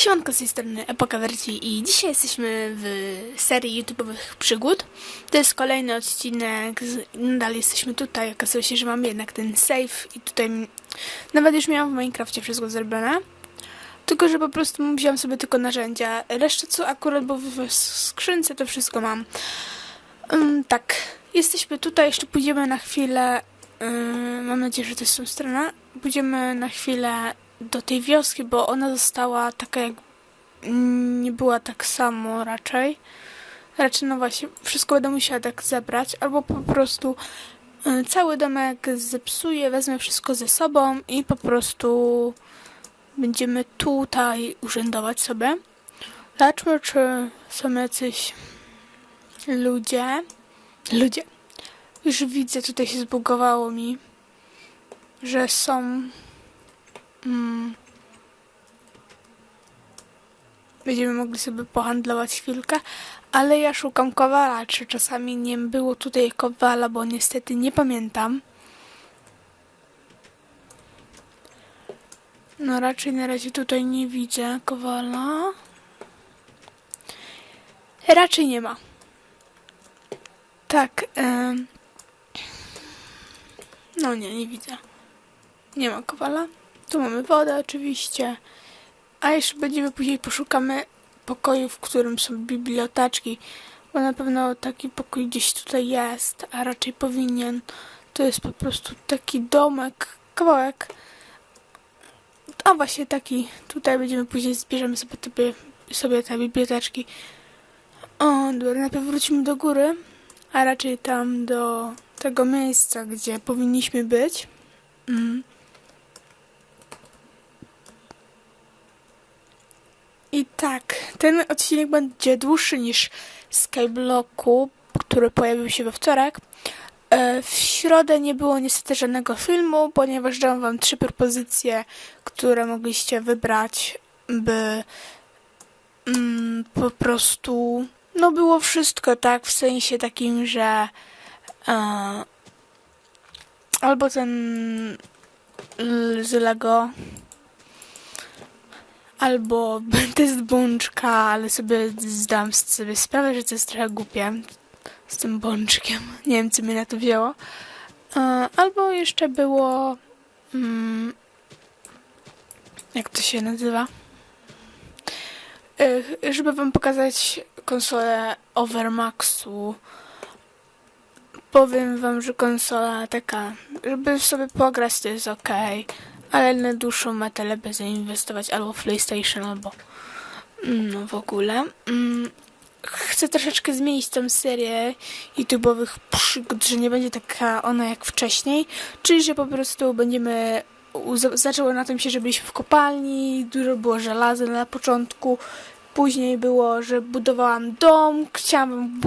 Siemanko z tej strony Epoka Wersji i dzisiaj jesteśmy w serii YouTube'owych przygód. To jest kolejny odcinek, nadal jesteśmy tutaj, okazuje się, że mamy jednak ten save i tutaj nawet już miałam w Minecrafcie wszystko zrobione. Tylko, że po prostu wziąłem sobie tylko narzędzia. Resztę co akurat było w skrzynce, to wszystko mam. Ym, tak, jesteśmy tutaj, jeszcze pójdziemy na chwilę, ym, mam nadzieję, że to jest tą stronę, pójdziemy na chwilę do tej wioski, bo ona została taka jak nie była tak samo raczej. Raczej no właśnie, wszystko będę musiała tak zebrać, albo po prostu y, cały domek zepsuję, wezmę wszystko ze sobą i po prostu będziemy tutaj urzędować sobie. Zobaczmy, czy są jacyś ludzie. Ludzie. Już widzę, tutaj się zbugowało mi, że są Mm. Będziemy mogli sobie pohandlować chwilkę, ale ja szukam kowala. Czy czasami nie było tutaj kowala, bo niestety nie pamiętam. No raczej na razie tutaj nie widzę kowala. Raczej nie ma. Tak. No nie, nie widzę. Nie ma kowala. Tu mamy wodę oczywiście. A jeszcze będziemy później poszukamy pokoju, w którym są biblioteczki. Bo na pewno taki pokój gdzieś tutaj jest, a raczej powinien. To jest po prostu taki domek, kawałek. A właśnie taki. Tutaj będziemy później zbierzemy sobie, sobie te biblioteczki. O, dobra, najpierw wrócimy do góry, a raczej tam do tego miejsca, gdzie powinniśmy być. Mm. I tak, ten odcinek będzie dłuższy niż Skyblocku, który pojawił się we wtorek. E, W środę nie było niestety żadnego filmu, ponieważ dałam wam trzy propozycje, które mogliście wybrać, by mm, po prostu no było wszystko tak, w sensie takim, że e, albo ten z Lego albo test bączka, ale sobie zdałam sobie sprawę, że to jest trochę głupie z tym bączkiem. Nie wiem, co mnie na to wzięło. E, Albo jeszcze było... Mm, jak to się nazywa? E, Żeby wam pokazać konsolę Overmaxu, powiem wam, że konsola taka, żeby sobie pograć to jest ok, ale na dłuższą metę lepiej zainwestować albo w PlayStation, albo no w ogóle. Mm, Chcę troszeczkę zmienić tą serię YouTube'owych przygód, że nie będzie taka ona jak wcześniej, czyli że po prostu będziemy zaczęło na tym się, że byliśmy w kopalni, dużo było żelaza na początku, później było, że budowałam dom, chciałam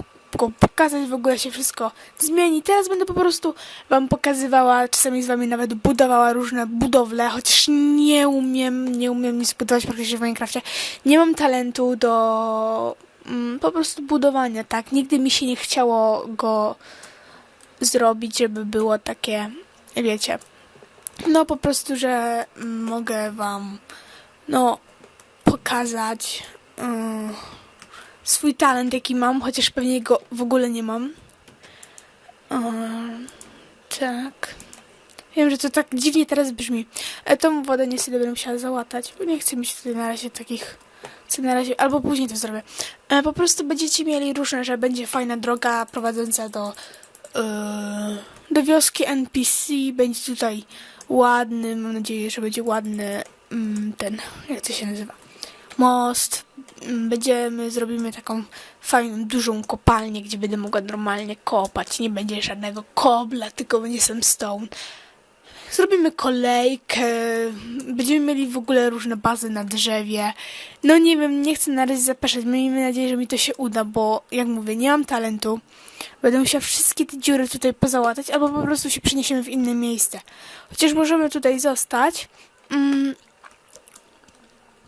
pokazać, w ogóle się wszystko zmieni. Teraz będę po prostu wam pokazywała, czasami z wami nawet budowała różne budowle, chociaż nie umiem, nie umiem nic budować praktycznie w Minecrafcie. Nie mam talentu do mm, po prostu budowania, tak? Nigdy mi się nie chciało go zrobić, żeby było takie, wiecie, no po prostu, że mogę wam, no, pokazać mm, swój talent, jaki mam, chociaż pewnie go w ogóle nie mam. Tak. Wiem, że to tak dziwnie teraz brzmi. E, tą wodę niestety będę musiała załatać, bo nie chcę mieć tutaj na razie takich... Chcę na razie, albo później to zrobię. E, po prostu będziecie mieli różne, że będzie fajna droga prowadząca do... e, do wioski NPC. Będzie tutaj ładny, mam nadzieję, że będzie ładny mm, ten... jak to się nazywa? most. Będziemy, zrobimy taką fajną, dużą kopalnię, gdzie będę mogła normalnie kopać. Nie będzie żadnego kobla, tylko będzie sam stone. Zrobimy kolejkę, będziemy mieli w ogóle różne bazy na drzewie. No nie wiem, nie chcę na razie zapeszać. Miejmy nadzieję, że mi to się uda, bo jak mówię, nie mam talentu. Będę musiała wszystkie te dziury tutaj pozałatać, albo po prostu się przeniesiemy w inne miejsce. Chociaż możemy tutaj zostać. Mm,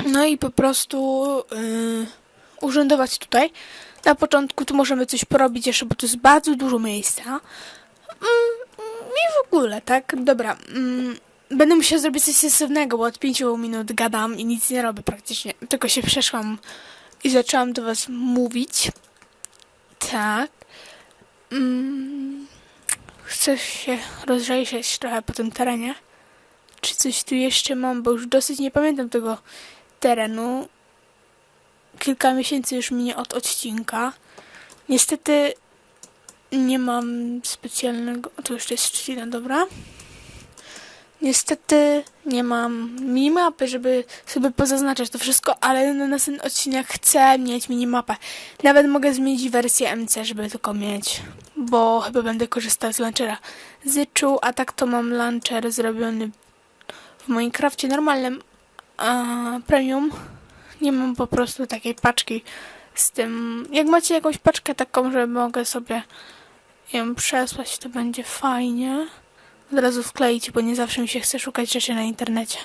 no i po prostu yy, urzędować tutaj. Na początku tu możemy coś porobić jeszcze, bo tu jest bardzo dużo miejsca. Mm, I w ogóle, tak? Dobra. Mm, będę musiała zrobić coś sensownego, bo od 5 minut gadam i nic nie robię praktycznie. Tylko się przeszłam i zaczęłam do was mówić. Tak. Mm, chcę się rozejrzeć trochę po tym terenie. Czy coś tu jeszcze mam, bo już dosyć nie pamiętam tego terenu. Kilka miesięcy już minie od odcinka. Niestety nie mam specjalnego. O, tu jeszcze jest trzcina, dobra. Niestety nie mam minimapy, żeby sobie pozaznaczać to wszystko, ale na następny odcinek chcę mieć minimapę. Nawet mogę zmienić wersję MC, żeby tylko mieć, bo chyba będę korzystał z launchera Zyczu, a tak to mam launcher zrobiony w Minecrafcie normalnym, premium nie mam po prostu takiej paczki z tym. Jak macie jakąś paczkę taką, że mogę sobie ją przesłać, to będzie fajnie. Od razu wkleić, bo nie zawsze mi się chce szukać rzeczy na internecie.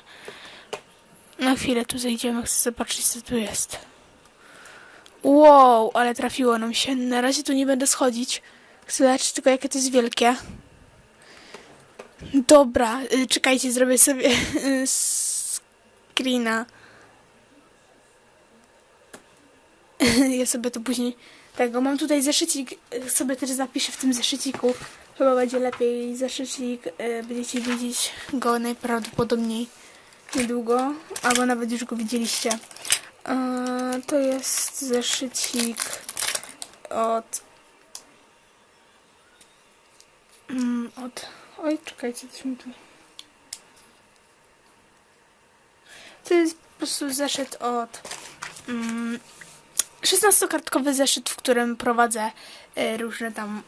Na chwilę tu zejdziemy, chcę zobaczyć co tu jest. Wow, ale trafiło nam się. Na razie tu nie będę schodzić. Chcę zobaczyć tylko jakie to jest wielkie. Dobra, y, czekajcie, zrobię sobie screena. Ja sobie to później tego. Mam tutaj zeszycik, sobie też zapiszę w tym zeszyciku. Chyba będzie lepiej zeszycik. y, Będziecie widzieć go najprawdopodobniej niedługo, albo nawet już go widzieliście. E, To jest zeszycik od. Mm, Od. Oj, czekajcie, coś mi tu. To jest po prostu zeszyt od. Mm, 16-kartkowy zeszyt, w którym prowadzę e, różne tam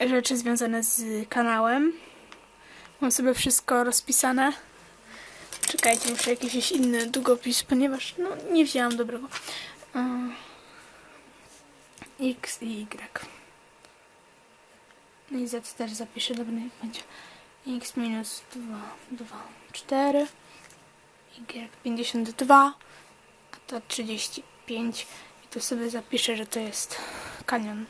rzeczy związane z kanałem. Mam sobie wszystko rozpisane. Czekajcie, muszę jakiś inny długopis, ponieważ no, nie wzięłam dobrego. E, X i Y. No i Z też zapiszę, dobra, będzie. X minus 2, 2, 4. Y 52, a to 35. I tu sobie zapiszę, że to jest kanion.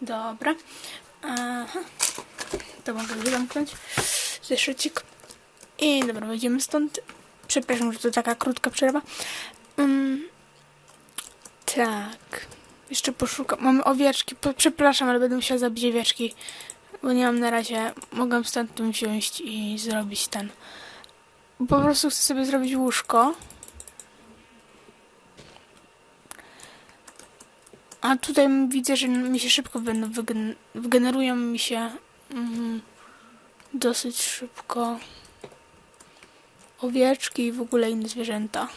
Dobra. Aha. To mogę zamknąć. Zeszycik. I dobra, wyjdziemy stąd. Przepraszam, że to taka krótka przerwa. Mm, tak. Jeszcze poszukam. Mamy owieczki. Przepraszam, ale będę musiała zabić owieczki. Bo nie mam na razie. Mogę tu wziąć i zrobić ten. Po prostu chcę sobie zrobić łóżko. A tutaj widzę, że mi się szybko będą wygen- wygenerują mi się mhm, dosyć szybko owieczki i w ogóle inne zwierzęta.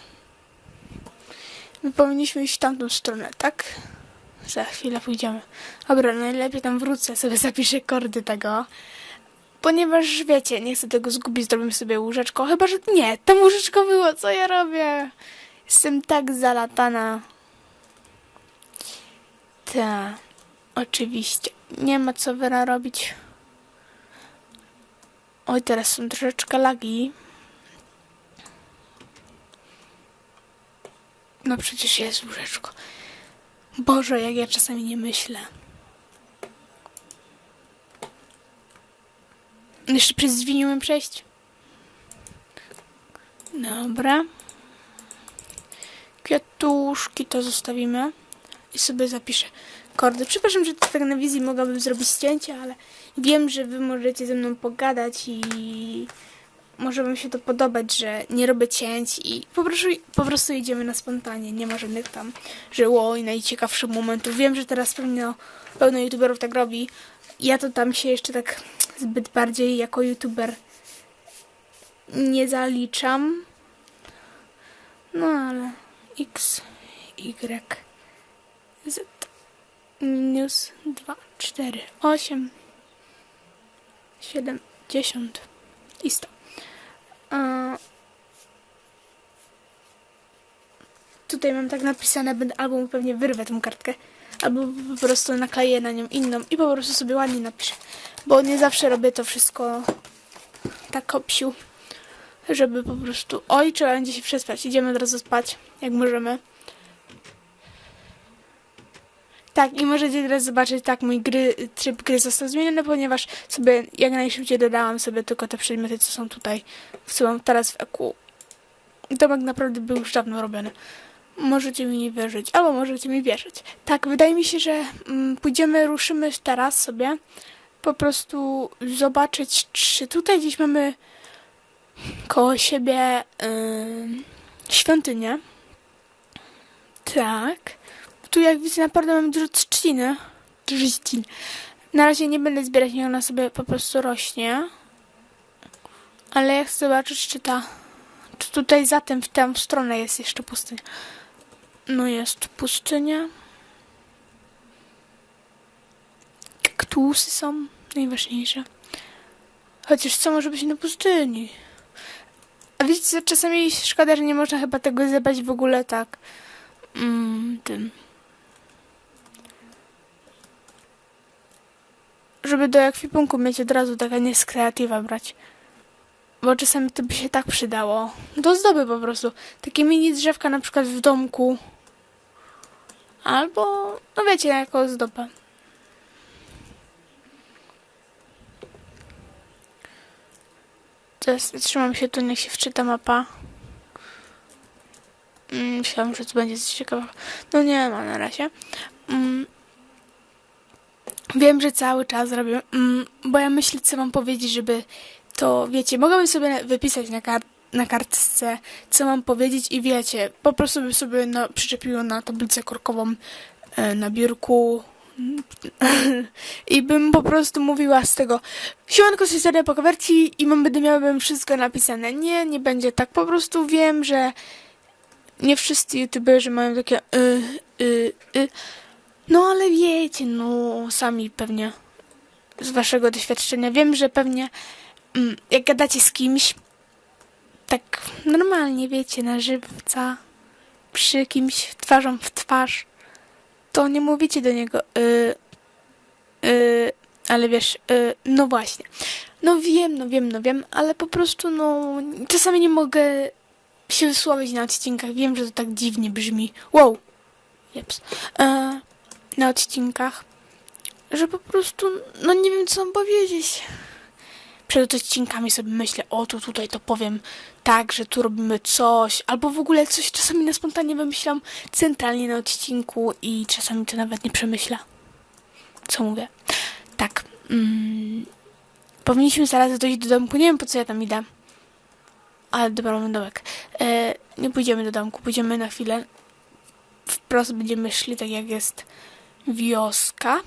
My powinniśmy iść w tamtą stronę, tak? Za chwilę pójdziemy. Dobra, najlepiej tam wrócę, sobie zapiszę kordy tego. Ponieważ wiecie, nie chcę tego zgubić, zrobimy sobie łóżeczko. Chyba, że nie, tam łóżeczko było, co ja robię? Jestem tak zalatana. Tak, oczywiście. Nie ma co Wera robić. Oj, teraz są troszeczkę lagi. No przecież jest łóżeczko. Boże, jak ja czasami nie myślę. Jeszcze przez drzwi nie umiem przejść. Dobra. Kwiatuszki to zostawimy. I sobie zapiszę kordy. Przepraszam, że tak na wizji mogłabym zrobić zdjęcie, ale wiem, że wy możecie ze mną pogadać i może wam się to podobać, że nie robię cięć i po prostu, po prostu idziemy na spontanie. Nie ma żadnych tam, że oj, najciekawszych momentów. Wiem, że teraz pewno pełno youtuberów tak robi. Ja to tam się jeszcze tak zbyt bardziej jako youtuber nie zaliczam. No ale X, Y, Z minus 2, 4, 8, 7, 10 i 100. tutaj mam tak napisane, będę albo mu pewnie wyrwę tą kartkę, albo po prostu nakleję na nią inną i po prostu sobie ładnie napiszę. Bo nie zawsze robię to wszystko tak kopsiu, żeby po prostu... Oj, trzeba będzie się przespać. Idziemy od razu spać, jak możemy. Tak, i możecie teraz zobaczyć, tak, mój gry, tryb gry został zmieniony, ponieważ sobie jak najszybciej dodałam sobie tylko te przedmioty, co są tutaj, co mam teraz w EQ. Domek naprawdę był już dawno robiony. Możecie mi nie wierzyć, albo możecie mi wierzyć. Tak, wydaje mi się, że mm, pójdziemy, ruszymy teraz sobie po prostu zobaczyć, czy tutaj gdzieś mamy koło siebie ym, świątynię. Tak. Tu jak widzę naprawdę mam dużo trzciny. Trzcin. Na razie nie będę zbierać, niech ona sobie po prostu rośnie. Ale jak chcę zobaczyć, czy ta... Czy tutaj za tym, w tę stronę jest jeszcze pustynia. No jest pustynia. Kaktusy są najważniejsze. Chociaż co może być na pustyni? A wiecie czasami szkoda, że nie można chyba tego zebrać w ogóle tak mm, tym. Żeby do ekwipunku mieć od razu taka nie z kreatywa brać. Bo czasami to by się tak przydało. Do ozdoby po prostu. Takie mini drzewka na przykład w domku. Albo, no wiecie, jako ozdobę. Teraz trzymam się tu, niech się wczyta mapa. Mm, Myślałam, że to będzie coś ciekawego. No nie ma na razie. Mm. Wiem, że cały czas robię, mm, bo ja myślę, co mam powiedzieć, żeby to, wiecie, mogłabym sobie wypisać na, kar- na kartce, co mam powiedzieć i wiecie, po prostu bym sobie na- przyczepiła na tablicę korkową e, na biurku i bym po prostu mówiła z tego Siemanko, historia po kawerci i mam, będę miałabym wszystko napisane. Nie, nie będzie tak. Po prostu wiem, że nie wszyscy youtuberzy mają takie y, y, y. No ale wiecie, no sami pewnie z waszego doświadczenia wiem, że pewnie mm, jak gadacie z kimś tak normalnie, wiecie, na żywca przy kimś twarzą w twarz, to nie mówicie do niego y, y, ale wiesz, y, no właśnie. No wiem, no wiem, no wiem, ale po prostu no czasami nie mogę się wysłowić na odcinkach. Wiem, że to tak dziwnie brzmi. Wow! Jeps. E, na odcinkach. Że po prostu, no nie wiem co mam powiedzieć. Przed odcinkami sobie myślę, o tu tutaj to powiem tak, że tu robimy coś, albo w ogóle coś czasami na spontanie wymyślam centralnie na odcinku i czasami to nawet nie przemyślę. Co mówię? Tak. Mm, powinniśmy zaraz dojść do domku. Nie wiem po co ja tam idę. Ale dobra, mamy domek. E, nie pójdziemy do domku, pójdziemy na chwilę. Wprost będziemy szli tak jak jest wioska.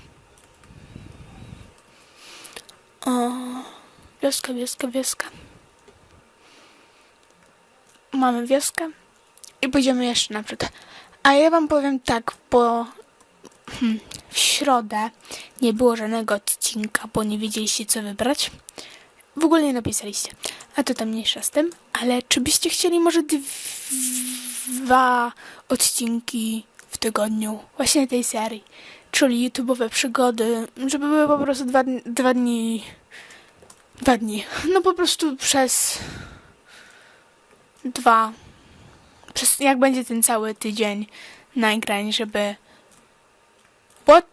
O, wioska, wioska, wioska. Mamy wioskę i pójdziemy jeszcze naprzód. A ja wam powiem tak, bo hmm, w środę nie było żadnego odcinka, bo nie wiedzieliście co wybrać. W ogóle nie napisaliście. A to tam mniejsza z tym. Ale czy byście chcieli może dw- dwa odcinki w tygodniu właśnie tej serii? Czyli YouTube'owe przygody, żeby były po prostu dwa, dwa dni... Dwa dni. No po prostu przez... Dwa... Przez, jak będzie ten cały tydzień nagrań, żeby... What?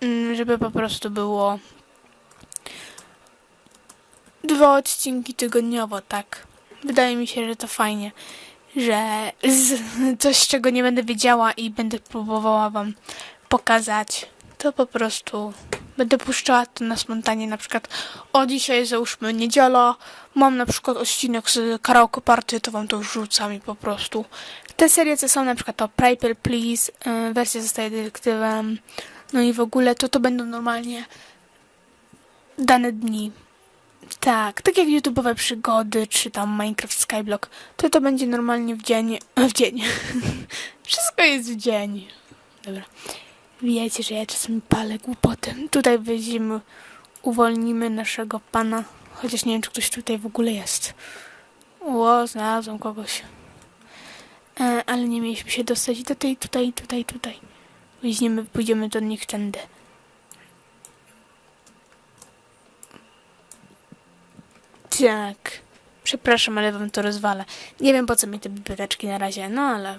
Mm, Żeby po prostu było dwa odcinki tygodniowo, tak. Wydaje mi się, że to fajnie, że z, coś, czego nie będę wiedziała i będę próbowała wam pokazać, to po prostu będę puszczała to na spontanie, na przykład o dzisiaj załóżmy niedziela, mam na przykład odcinek z karaoke party, to wam to już rzucam i po prostu. Te serie, co są na przykład to Paper Please, yy, wersja zostaje dyrektywem, no i w ogóle to to będą normalnie dane dni. Tak, tak jak YouTube'owe przygody, czy tam Minecraft Skyblock, to to będzie normalnie w dzień. W dzień. Wszystko jest w dzień. Dobra. Wiecie, że ja czasami palę głupoty. Tutaj weźmiemy, uwolnimy naszego pana. Chociaż nie wiem, czy ktoś tutaj w ogóle jest. Ło, znalazłem kogoś. E, ale nie mieliśmy się dostać tutaj, tutaj, tutaj, tutaj. Weźmiemy, pójdziemy do nich tędy. Tak. Przepraszam, ale wam to rozwalę. Nie wiem po co mi te biblioteczki na razie, no ale.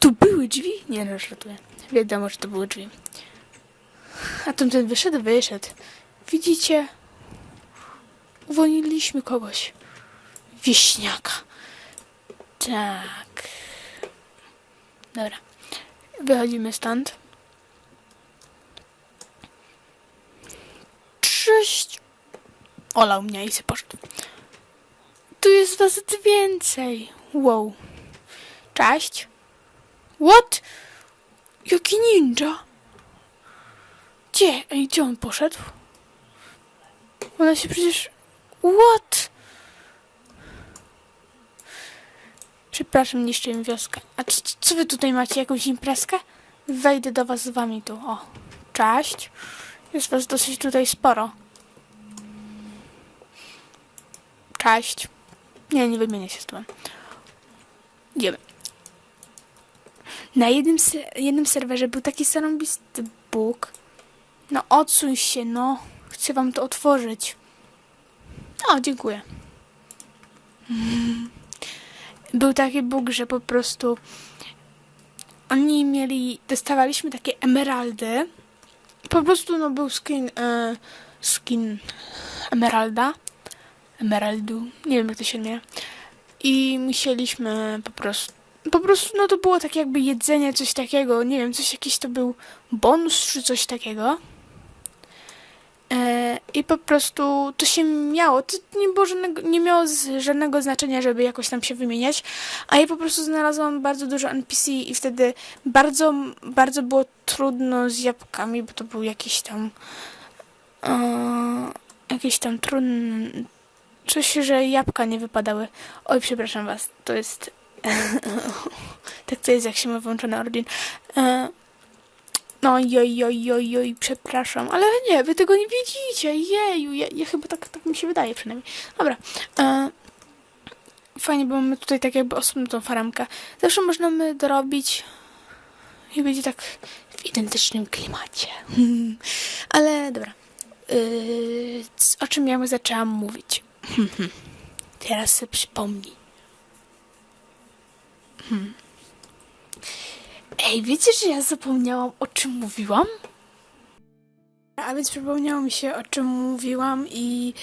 Tu były drzwi? Nie no, żartuję. Wiadomo, że to były drzwi. A tamten wyszedł? Wyszedł. Widzicie? Uwolniliśmy kogoś. Wieśniaka. Tak. Dobra. Wychodzimy stąd. Cześć. Olał mnie i się poszedł. Tu jest was więcej. Wow. Cześć. What? Jaki ninja? Gdzie? Ej, gdzie on poszedł? Ona się przecież... What? Przepraszam, niszczę im wioskę. A c- c- co wy tutaj macie? Jakąś imprezkę? Wejdę do was z wami tu. O, cześć. Jest was dosyć tutaj sporo. Cześć. Nie, nie wymienię się z tobą. Idziemy. Na jednym, jednym serwerze był taki zarąbisty Bóg. No odsuń się, no. Chcę wam to otworzyć. O, dziękuję. Był taki Bóg, że po prostu oni mieli, dostawaliśmy takie emeraldy. Po prostu no był skin, e, skin emeralda. Emeraldu, nie wiem jak to się nie. I musieliśmy po prostu, po prostu no to było tak jakby jedzenie, coś takiego, nie wiem, coś jakiś to był bonus czy coś takiego. E, I po prostu to się miało, to nie, było żadnego, nie miało żadnego znaczenia, żeby jakoś tam się wymieniać, a ja po prostu znalazłam bardzo dużo NPC i wtedy bardzo, bardzo było trudno z jabłkami, bo to był jakiś tam e, jakiś tam trudny coś, że jabłka nie wypadały. Oj, przepraszam was, to jest tak to jest, jak się ma włączony Ordin. E, no, joj, joj, joj, joj, przepraszam, ale nie, wy tego nie widzicie, jeju, ja, ja chyba tak, tak mi się wydaje przynajmniej. Dobra, e, fajnie, bo mamy tutaj tak jakby osobną tą faremkę. Zawsze my dorobić i będzie tak w identycznym klimacie. ale dobra, c- o czym ja zaczęłam mówić? Teraz sobie przypomnij. Hmm. Ej, wiecie, że ja zapomniałam o czym mówiłam? A więc przypomniało mi się o czym mówiłam i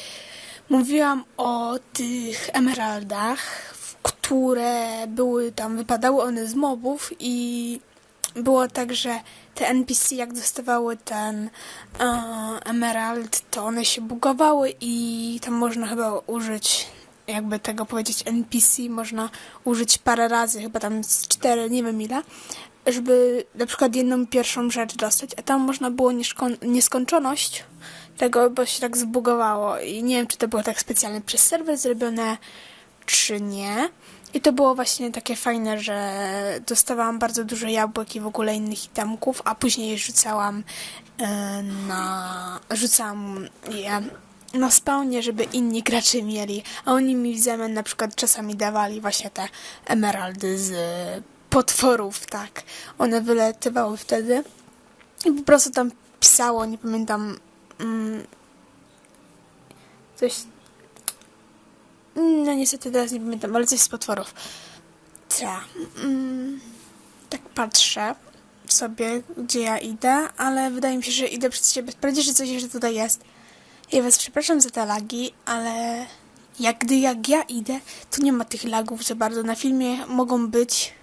mówiłam o tych emeraldach, które były tam, wypadały one z mobów i było tak, że te NPC jak dostawały ten e, emerald, to one się bugowały i tam można chyba użyć jakby tego powiedzieć NPC można użyć parę razy, chyba tam z cztery, nie wiem ile, żeby na przykład jedną pierwszą rzecz dostać, a tam można było nieskończoność tego, bo się tak zbugowało i nie wiem, czy to było tak specjalnie przez serwer zrobione, czy nie. I to było właśnie takie fajne, że dostawałam bardzo dużo jabłek i w ogóle innych itemków, a później rzucałam e, na... rzucałam je na spawnie, żeby inni gracze mieli, a oni mi w zamian na przykład czasami dawali właśnie te emeraldy z potworów, tak. One wylatywały wtedy i po prostu tam pisało, nie pamiętam, mm, coś, no niestety teraz nie pamiętam, ale coś z potworów. Ta, mm, tak patrzę sobie, gdzie ja idę, ale wydaje mi się, że idę przed siebie. Sprawdzić, że coś jeszcze tutaj jest. Ja was przepraszam za te lagi, ale jak gdy jak ja idę, to nie ma tych lagów za bardzo. Na filmie mogą być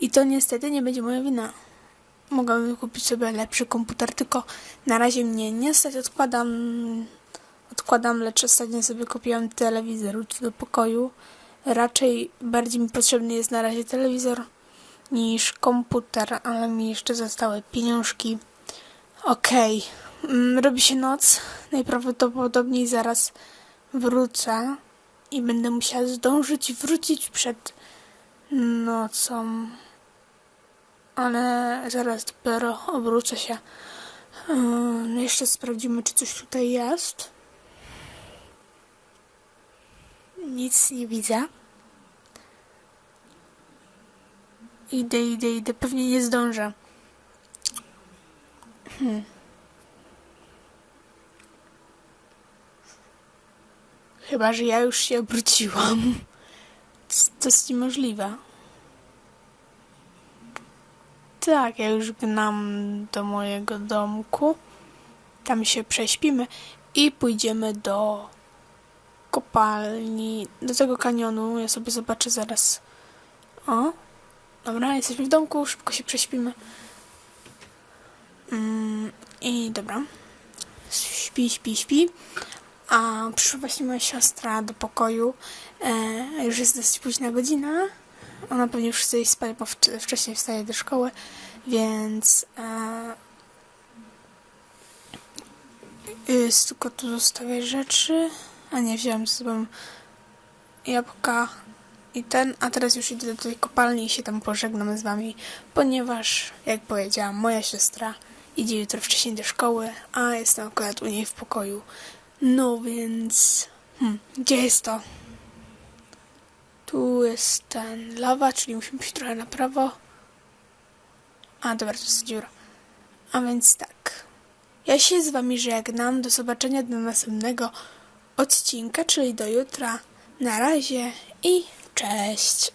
i to niestety nie będzie moja wina. Mogłabym kupić sobie lepszy komputer, tylko na razie mnie niestety odkładam. Odkładam, lecz ostatnio sobie kupiłam telewizor do pokoju. Raczej bardziej mi potrzebny jest na razie telewizor niż komputer, ale mi jeszcze zostały pieniążki. Okej, mm, robi się noc. Najprawdopodobniej zaraz wrócę i będę musiała zdążyć wrócić przed nocą. Ale zaraz dopiero obrócę się. Yy, jeszcze sprawdzimy, czy coś tutaj jest. Nic nie widzę. Idę, idę, idę. Pewnie nie zdążę. Hmm. Chyba, że ja już się obróciłam. To jest niemożliwe. tak, ja już gnam do mojego domku. Tam się prześpimy i pójdziemy do kopalni, do tego kanionu. Ja sobie zobaczę zaraz. O, dobra, jesteśmy w domku, szybko się prześpimy. Mm, I dobra. Śpi, śpi, śpi. A przyszła właśnie moja siostra do pokoju. E, już jest dosyć późna godzina. Ona pewnie już chce iść spać, bo wcz- wcześniej wstaje do szkoły, więc e, tylko tu zostawię rzeczy. A nie, wziąłem ze sobą jabłka i ten, a teraz już idę do tej kopalni i się tam pożegnam z wami, ponieważ, jak powiedziałam, moja siostra idzie jutro wcześniej do szkoły, a jestem akurat u niej w pokoju. No więc... Hmm, gdzie jest to? Tu jest ten lawa, czyli musimy iść trochę na prawo. A, dobra, to jest dziura. A więc tak. Ja się z wami żegnam. Do zobaczenia do następnego odcinka, czyli do jutra. Na razie i cześć!